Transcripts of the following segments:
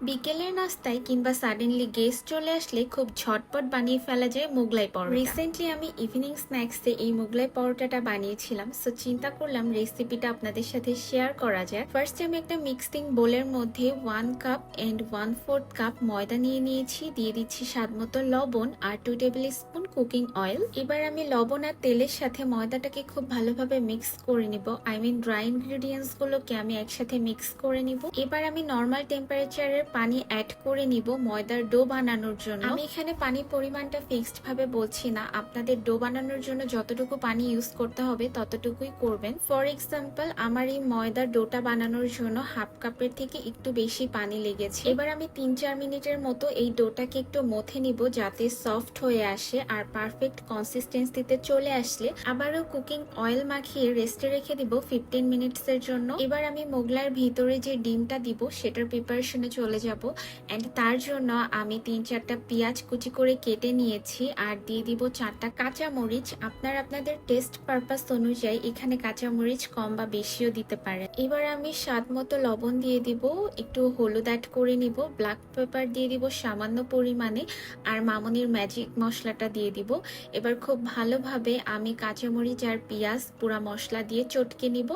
বিকেলের নাস্তায় কিংবা সাডেনলি গেস্ট চলে আসলে খুব ঝটপট বানিয়ে ফেলা যায় মোগলাই পরোটা। রিসেন্টলি আমি ইভিনিং স্ন্যাক্সে এই মোগলাই পরোটাটা বানিয়েছিলাম সো চিন্তা করলাম রেসিপিটা আপনাদের সাথে শেয়ার করা যায় ফার্স্টে আমি একটা মিক্সিং বোলের মধ্যে one cup and one fourth cup ময়দা নিয়ে নিয়েছি, দিয়ে দিচ্ছি স্বাদ মতো লবণ আর two tablespoon cooking oil এবার আমি লবণ আর তেলের সাথে ময়দাটাকে খুব ভালোভাবে মিক্স করে নিব। আই মিন ড্রাই ইনগ্রিডিয়েন্টস গুলোকে আমি একসাথে মিক্স করে নিব। এবার আমি নর্মাল টেম্পারেচারের পানি অ্যাড করে নিব ময়দার ডো বানানোর জন্য। আমি এখানে পানির পরিমাণটা ফিক্সড ভাবে বলছি না। আপনাদের ডো বানানোর জন্য যতটুকু পানি ইউজ করতে হবে ততটুকুই করবেন। ফর এক্সাম্পল আমার এই ময়দার ডোটা বানানোর জন্য হাফ কাপের থেকে একটু বেশি পানি লেগেছে। এবার আমি তিন চার মিনিটের মতো এই ডোটাকে একটু মথে নিব যাতে সফট হয়ে আসে। আর পারফেক্ট কনসিস্টেন্সিতে চলে আসলে আবারও কুকিং অয়েল মাখিয়ে রেস্টে রেখে দিব ফিফটিন মিনিটস এর জন্য। এবার আমি মোগলার ভিতরে যে ডিমটা দিব, সেটার প্রিপারেশনে চলে যাব। অ্যান্ড তার জন্য আমি তিন চারটা পেঁয়াজ কুচি করে কেটে নিয়েছি আর দিয়ে দিব চারটা কাঁচা মরিচ আপনার আপনাদের টেস্ট পারপাস অনুযায়ী এখানে কাঁচা মরিচ কম বা বেশিও দিতে পারেন। এবার আমি স্বাদ মতো লবণ দিয়ে দিব, একটু হলুদ অ্যাড করে নিব ব্ল্যাক পেপার দিয়ে দিব সামান্য পরিমাণে। আর মামনির ম্যাজিক মশলাটা দিয়ে দিব। এবার খুব ভালোভাবে আমি কাঁচামরিচ আর পেঁয়াজ, পুরা মশলা দিয়ে চটকে নিব।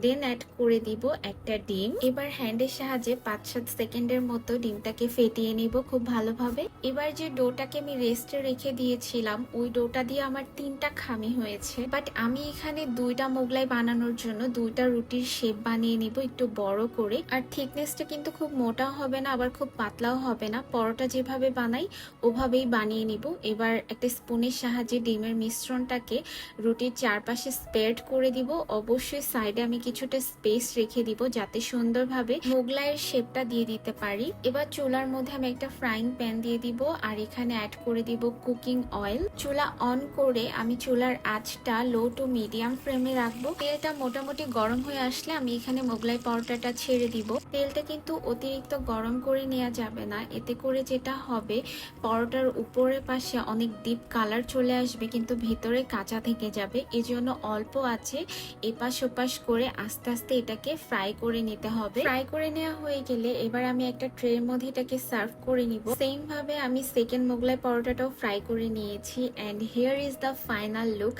দেন অ্যাড করে দিব একটা ডিম। এবার হ্যান্ডের সাহায্যে পাঁচ সাত সেকেন্ডের মতো ডিমটাকে ফেটিয়ে নিব খুব ভালোভাবে। এবার যে ডোটাকে আমি রেস্টে রেখে দিয়েছিলাম, ওই ডোটা দিয়ে আমার তিনটা খামি হয়েছে। বাট আমি এখানে দুইটা মোগলাই বানানোর জন্য দুইটা রুটির শেপ বানিয়ে নিব একটু বড় করে। আর থিকনেসটা কিন্তু খুব মোটাও হবে না, আবার খুব পাতলাও হবে না। পরোটা যেভাবে বানাই, ওভাবেই বানিয়ে নিব। এবার একটা স্পুনের সাহায্যে ডিমের মিশ্রণটাকে রুটির চারপাশে স্প্রেড করে দিব। অবশ্যই সাইডে আমি কিছুটা স্পেস রেখে দিব যাতে সুন্দরভাবে মোগলাইয়ের শেপটা দিয়ে দিতে পারি। এবার চুলার মধ্যে আমি একটা ফ্রাইং প্যান দিয়ে দিব আর এখানে অ্যাড করে দিব কুকিং অয়েল। চুলা অন করে আমি চুলার আঁচটা লো টু মিডিয়াম ফ্লেমে রাখব। তেলটা মোটামুটি গরম হয়ে আসলে আমি এখানে মোগলাই পরোটাটা ছেড়ে দিব। তেলটা কিন্তু অতিরিক্ত গরম করে নেওয়া যাবে না। এতে করে যেটা হবে পরোটার উপরের পাশে অনেক ডিপ কালার চলে আসবে, কিন্তু ভিতরে কাঁচা থেকে যাবে। এজন্য অল্প আছে, এপাশ ওপাশ করে আস্তে আস্তে এটাকে ফ্রাই করে নিতে হবে। ফ্রাই করে নেওয়া হয়ে গেলে এবার আমি একটা ট্রের মধ্যে এটাকে সার্ভ করে নিব। সেম ভাবে আমি সেকেন্ড মোগলাই পরোটাটাও ফ্রাই করে নিয়েছি and here is the final look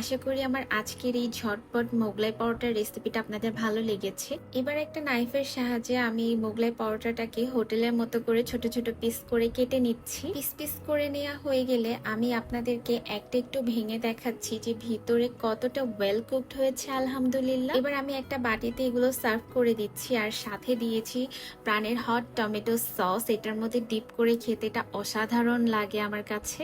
আশা করি আমার আজকের এই ঝটপট মোগলাই পরোটার রেসিপিটা আপনাদের ভালো লেগেছে। এবার একটা নাইফের সাহায্যে আমি এই মোগলাই পরোটাটাকে হোটেলের মতো করে ছোট ছোট পিস করে কেটে নিচ্ছি। পিস পিস করে নেওয়া হয়ে গেলে আমি আপনাদেরকে একটা একটু ভেঙে দেখাচ্ছি যে ভিতরে কতটা ওয়েল কুকড হয়েছে, আলহামদুলিল্লাহ। এবার আমি একটা বাটিতে এগুলো সার্ভ করে দিচ্ছি আর সাথে দিয়েছি প্রাণের হট টমেটো সস এটার মধ্যে ডিপ করে খেতে এটা অসাধারণ লাগে আমার কাছে।